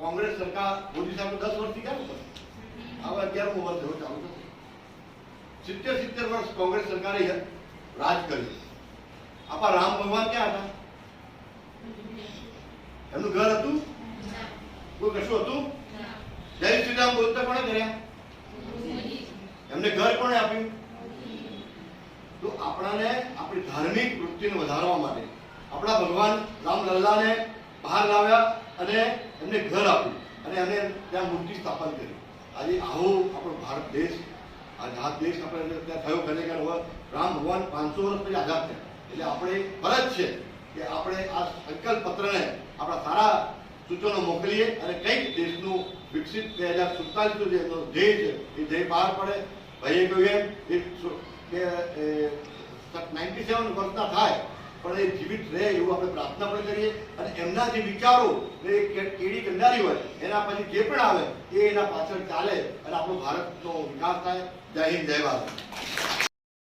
કોંગ્રેસ સરકાર મોદી સાહેબ દસ વર્ષથી કેમ કરે હવે અગિયારમું વર્ષ હવે ચાલુ થશે સિત્તેર સિત્તેર વર્ષ કોંગ્રેસ સરકારે રાજ કર્યું. આપણા રામ ભગવાન ક્યાં હતા? એમનું ઘર હતું? કોઈ કશું હતું? જય શ્રીરામ બોલતા કોણે કર્યા? એમને ઘર કોણે આપ્યું? તો આપણાને આપણી ધાર્મિક વૃત્તિને વધારવા માટે આપણા ભગવાન રામલલ્લાને બહાર લાવ્યા અને એમને ઘર આપ્યું. અને એમને ત્યાં મૂર્તિ સ્થાપન કરી. આજે આવો આપણો ભારત દેશ આજે આ દેશ આપણે ત્યાં થયો, ખરેખર હવે રામ ભગવાન પાંચસો વર્ષ પછી આઝાદ થયા. એટલે આપણે ફરજ છે કે આપણે આ સંકલ્પ પત્રને આપણા સારા સૂચનો મોકલીએ અને કંઈક દેશનું વિકસિત બે હજાર સુડતાલીસનું જે ધ્યેય છે. એ ધ્યેય બહાર પડે. ભાઈએ કહ્યું એમ કે નાઇન્ટી સેવન વર્ષના થાય. જીવિત રહે એવું આપણે પ્રાર્થના પણ કરીએ અને એમના જે વિચારો એ કેડી કંડારી હોય, એના પછી જે પણ આવે, એ એના પાછળ ચાલે અને આપણો ભારતનો વિકાસ થાય. જય હિન્દ, જય ભારત.